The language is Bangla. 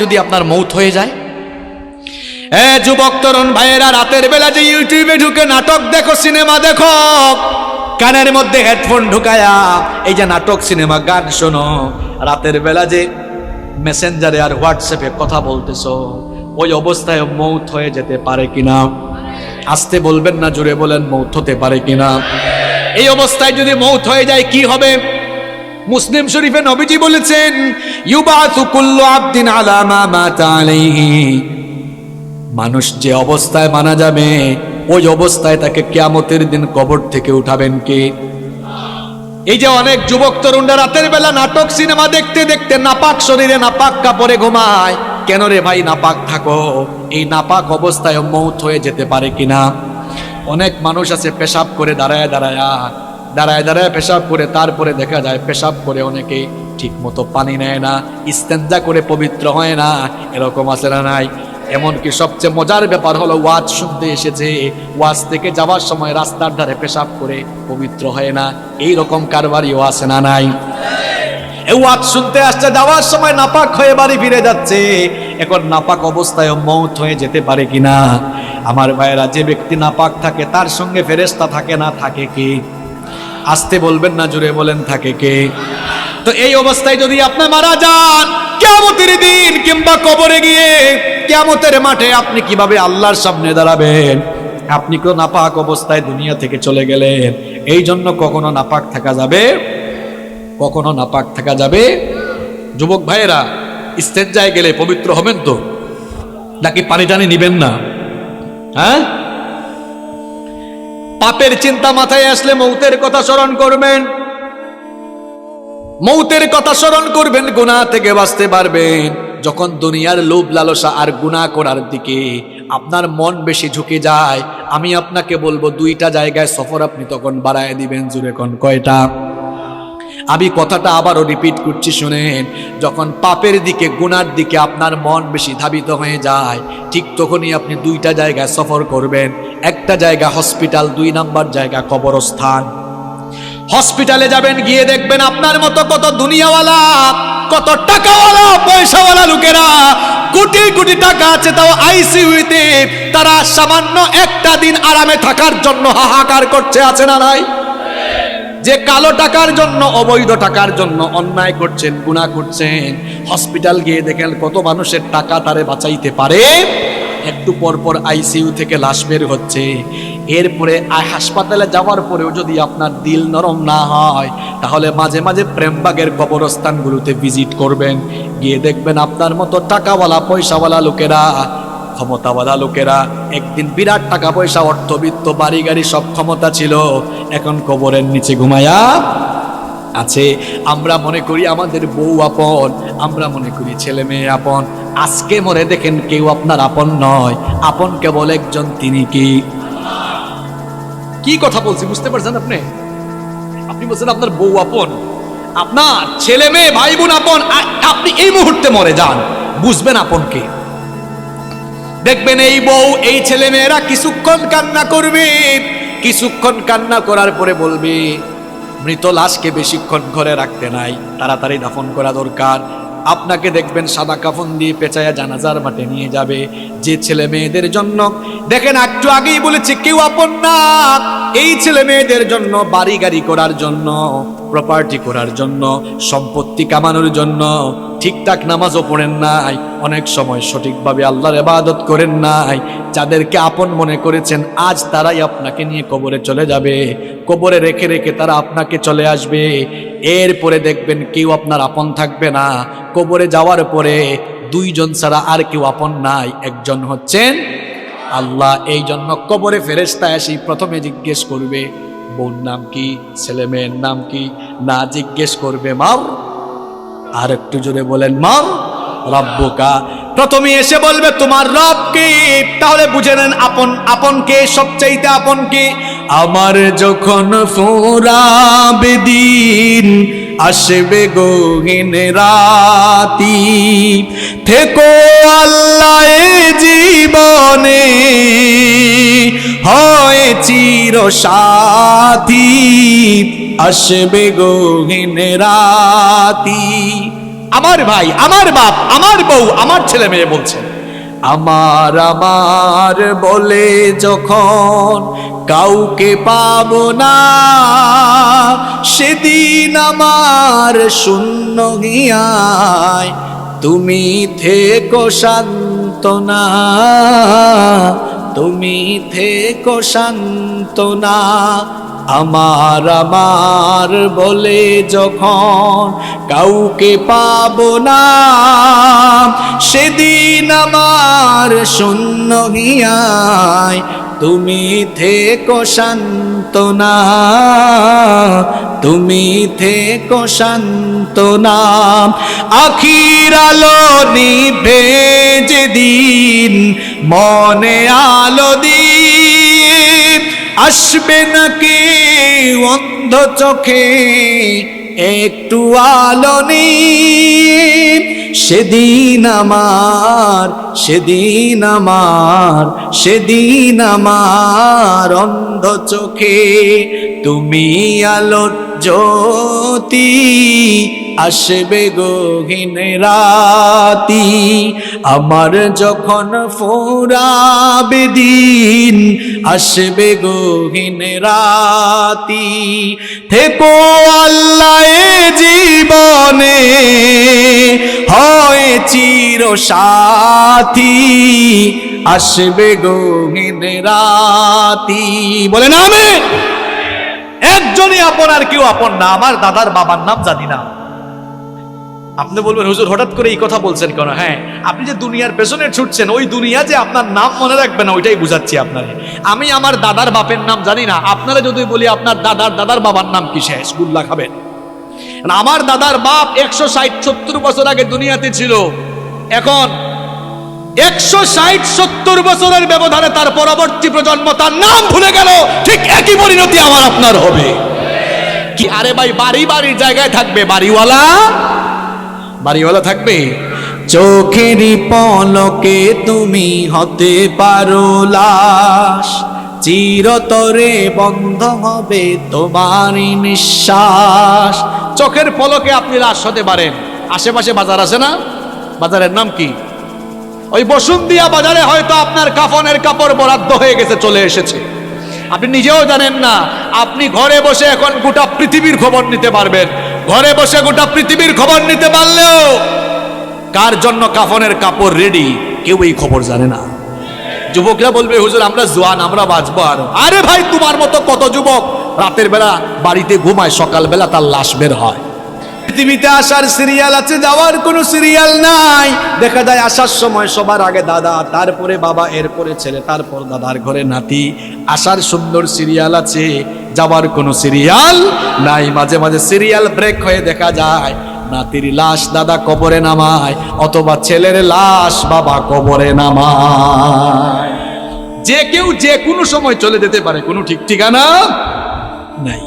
যদি আপনার মৌত হয়ে যায়? এ যুবক, তরুণ ভাইয়েরা, রাতের বেলা যে ইউটিউবে ঢুকে নাটক দেখো, সিনেমা দেখো, কানের মধ্যে হেডফোন ঢুকায়া, এই যে নাটক, সিনেমা, গান শোনো। রাতের বেলা যে মেসেঞ্জারে আর হোয়াটসঅ্যাপে কথা বলতেছো, ওই অবস্থায় মৌত হয়ে যেতে পারে কিনা? আসতে বলবেন না, জুড়ে বলেন মৌত হতে পারে কিনা? এই অবস্থায় যদি মৌত হয়ে যায়, কি হবে? মুসলিম শরীফে নবীজি বলেছেন মানুষ যে অবস্থায় মানা যাবে, ওই অবস্থায় তাকে কিয়ামতের দিন কবর থেকে উঠাবেন কে? এই যে অনেক যুবক তরুণরা রাতের বেলা নাটক, সিনেমা দেখতে দেখতে নাপাক শরীরে নাপাক কাপড়ে ঘুমায়, কেন রে ভাই নাপাক থাকো? এই নাপাক অবস্থায় মৌত হয়ে যেতে পারে কিনা? অনেক মানুষ আছে পেশাব করে দাঁড়ায় দাঁড়ায় দাঁড়ায় দাঁড়ায় পেশাব করে, তারপরে দেখা যায় পেশাব করে অনেকে ঠিক মতো পানি নেয় না, ইস্তেঞ্জা করে পবিত্র হয় না, এরকম আছে না নাই? এমনকি সবচেয়ে মজার ব্যাপার হলো, ওয়াজ শুনতে এসেছে, ওয়াজ থেকে যাওয়ার সময় রাস্তার ধারে পেশাব করে পবিত্র হয় না এই রকম কারবারিও আছে না নাই? ওয়াজ শুনতে আসছে, যাওয়ার সময় নাপাক হয়ে বাড়ি ফিরে যাচ্ছে, এখন নাপাক অবস্থায় মৌত হয়ে যেতে পারে কিনা? আমার ভাইয়েরা, যে ব্যক্তি নাপাক থাকে, তার সঙ্গে ফেরেস্তা থাকে না, থাকে কি? আসতে বলবেন না জুড়ে বলেন, থাকে কে? তো এই অবস্থায় যদি আপনি মারা যান কেমতের দিন কিংবা কবরে গিয়ে কেমতের মাঠে আপনি কীভাবে আল্লাহর সামনে দাঁড়াবেন? আপনি তো নাপাক অবস্থায় দুনিয়া থেকে চলে গেলেন। এই জন্য কখনো নাপাক থাকা যাবে? কখনো নাপাক থাকা যাবে? যুবক ভাইয়েরা ইস্তেঞ্জায় গেলে পবিত্র হবেন তো? নাকি পানি টানি নিবেন না? হ্যাঁ? পাপের চিন্তা মাথায় আসলে মৌতের কথা স্মরণ করবেন। মৌতের কথা স্মরণ করবেন গুণা থেকে বাঁচতে পারবেন। যখন দুনিয়ার লোভ লালসা আর গুণা করার দিকে আপনার মন বেশি ঝুঁকে যায়, আমি আপনাকে বলব, দুইটা জায়গায় সফর আপনি তখন বাড়ায় দিবেন জুড়ে কন, কয়টা? আমি কথাটা আবারও রিপিট করছি, শুনেন। যখন পাপের দিকে, গুনার দিকে আপনার মন বেশি ধাবিত হয়ে যায়, ঠিক তখনই আপনি দুইটা জায়গায় সফর করবেন। একটা জায়গা হসপিটাল দুই নাম্বার জায়গা কবরস্থান। হসপিটালে যাবেন, গিয়ে দেখবেন আপনার মতো কত দুনিয়াওয়ালা, কত টাকাওয়ালা, পয়সাওয়ালা লোকেরা, কোটি কোটি টাকা আছে তাও আইসিইউতে তারা সামান্য একটা দিন আরামে থাকার জন্য হাহাকার করছে, আছে না নাই? যে কালো টাকার জন্য, অবৈধ টাকার জন্য অন্যায় করছেন গুণা করছেন হসপিটাল গিয়ে দেখেন কত মানুষের টাকা তারে বাঁচাইতে পারে। একটু পর পর আইসিইউ থেকে লাশ বের হচ্ছে। এরপরে হাসপাতালে যাওয়ার পরেও যদি আপনার দিল নরম না হয়, তাহলে মাঝে মাঝে প্রেমবাগের কবরস্থানগুলোতে ভিজিট করবেন। গিয়ে দেখবেন আপনার মতো টাকাওয়ালা, পয়সাওয়ালা লোকেরা ক্ষমতাওয়ালা লোকেরা। একদিন বিরাট টাকা পয়সা অর্থবিত্ত বাড়ি, গাড়ি সব ক্ষমতা ছিল। এখন কবরের নিচে ঘুমায়া আছে। আমরা মনে করি আমাদের বউ আপন, আমরা মনে করি ছেলে মেয়ে আপন। আজকে মরে দেখেন কেউ আপনার আপন নয়। আপন কেবল একজন, তিনি কি? কি কথা বলছি বুঝতে পারছেন আপনি? আপনি বলছেন আপনার বউ আপন। আপনার ছেলে মেয়ে, ভাই বোন আপন। আপনি এই মুহূর্তে মরে যান। বুঝবেন আপনকে। দেখবেন এই বউ, এই ছেলে মেয়েরা কিছুক্ষণ কান্না করবে। কিছুক্ষণ কান্না করার পরে বলবে, মৃত লাশকে বেশিক্ষণ ঘরে রাখতে নাই, তাড়াতাড়ি দাফন করা দরকার। আপনাকে দেখবেন সাদা কাফন দিয়ে পেঁচায়া জানাজার মাঠে নিয়ে যাবে। যে ছেলে মেয়েদের জন্য দেখেন, একটু আগেই বলেছি, কেউ আপন না। এই ছেলে মেয়েদের জন্য বাড়ি গাড়ি করার জন্য প্রপার্টি করার জন্য, সম্পত্তি কামানোর জন্য, ঠিকঠাক নামাজও পড়েন নাই, অনেক সময় সঠিকভাবে আল্লাহর ইবাদত করেন নাই, যাদেরকে আপন মনে করেছেন, আজ তারাই আপনাকে নিয়ে কবরে চলে যাবে, কবরে রেখে রেখে তারা আপনাকে চলে আসবে, এরপরে দেখবেন কেউ আপনার আপন থাকবে না, কবরে যাওয়ার পরে দুইজন ছাড়া আর কেউ আপন নাই, একজন হচ্ছেন আল্লাহ এই জন্য কবরে ফেরেস্তা আসি প্রথমে জিজ্ঞেস করবে বোন নাম কি, ছেলে মেয়ের নাম কি? না জিজ্ঞেস করবে মাও আর একটু জোরে বলেন মা রব্বুকা, প্রথমে এসে বলবে, তোমার রব কে? তাহলে বুঝে নেন, আপন আপন কে, সবচাইতে আপন কে? আমার যখন ফোরাবে দিন, আসবে গহীন রাতি। থেকো আল্লাহ জীবনে চির সাথী, আসবে গহীন রাতি। আমার ভাই, আমার বাপ, আমার বউ, আমার ছেলে মেয়ে বলছেন আমার আমার বলে যখন কাউকে পাবো না, সেদিন আমার শূন্য গিয়ায় তুমি থেকো শান্ত না তুমি থেকো শান্ত না আমার আমার বলে যখন কাউকে পাব না, সেদিন আমার শূন্য গিয়ায় তুমি থেকো শান্ত না তুমি থেকো শান্ত না আখির আলো নিভে যেদিন, মনে আলো দিয়ে আসবে নাকি অন্ধ চোখে একটু আলো নিয়ে সেদিন আমার সেদিন আমার সেদিন আমার অন্ধ চোখে তুমি আলো জ্যোতি আসবে গহীন রাতি, আমার যখন ফোরাবে দিন আসবে গহীন রাতি। থেকো আল্লাহ জীবনে, হয় চির সাথী, আসবে গহীন রাতি। বলে না আমি একজনই আপন আর কেউ আপন না। আমার দাদার বাবার নাম জানি না। আপনি বলবেন, হুজুর, হঠাৎ করে এই কথা বলছেন কেন? হ্যাঁ আপনি যে দুনিয়ার পেছনে ছুটছেন, ওই দুনিয়া যে আপনার নাম মনে রাখবে না, ওইটাই বুঝাচ্ছি আপনারে। আমি আমার দাদার বাপের নাম জানি না। আপনারা যদি বলি আপনার দাদার দাদার বাবার নাম কি শেষ? গুল্লা খাবেন। আমার দাদার বাপ একশো ষাট, সত্তর বছর আগে দুনিয়াতে ছিল। এখন একশো ষাট, সত্তর বছরের ব্যবধানে তার পরবর্তী প্রজন্ম তার নাম ভুলে গেল। ঠিক একই পরিণতি আমার আপনার হবে। কি আরে ভাই, বাড়ি বাড়ির জায়গায় থাকবে, বাড়িওয়ালা? বাড়িওয়ালা থাকবে? চোখেরই পলকে তুমি হতে পারো লাশ। চিরতরে বন্ধ হবে তোমারই নিঃশ্বাস। চোখের পলকে আপনি লাশ হতে পারেন। আশেপাশে বাজার আছে না? বাজারের নাম কি? ওই বসুন্ধিয়া বাজারে হয়তো আপনার কাফনের কাপড় বরাদ্দ হয়ে গেছে, চলে এসেছে। আপনি নিজেও জানেন না, আপনি ঘরে বসে এখন গোটা পৃথিবীর খবর নিতে পারবেন। ঘরে বসে গোটা পৃথিবীর খবর নিতে পারলেও কার জন্য কাফনের কাপড় রেডি কেউ এই খবর জানে না। যুবকরা বলবে, হুজুর, আমরা জোয়ান, আমরা বাঁচবো আর আরে ভাই, তোমার মতো কত যুবক রাতের বেলা বাড়িতে ঘুমায়, সকালবেলা তার লাশ বের হয়। পৃথিবীতে আসার সিরিয়াল আছে, যাওয়ার কোনো সিরিয়াল নাই। দেখা যায় আসার সময় সবার আগে দাদা, তারপরে বাবা, এরপরে ছেলে, তারপর দাদার ঘরে নাতি। আসার সুন্দর সিরিয়াল আছে, যাওয়ার কোনো সিরিয়াল নাই। মাঝে মাঝে সিরিয়াল ব্রেক হয়ে দেখা যায়, নাতির লাশ দাদা কবরে নামায়, অথবা ছেলের লাশ বাবা কবরে নামায়। যে কেউ যে কোনো সময় চলে যেতে পারে, কোনো ঠিক ঠিকানা নাই।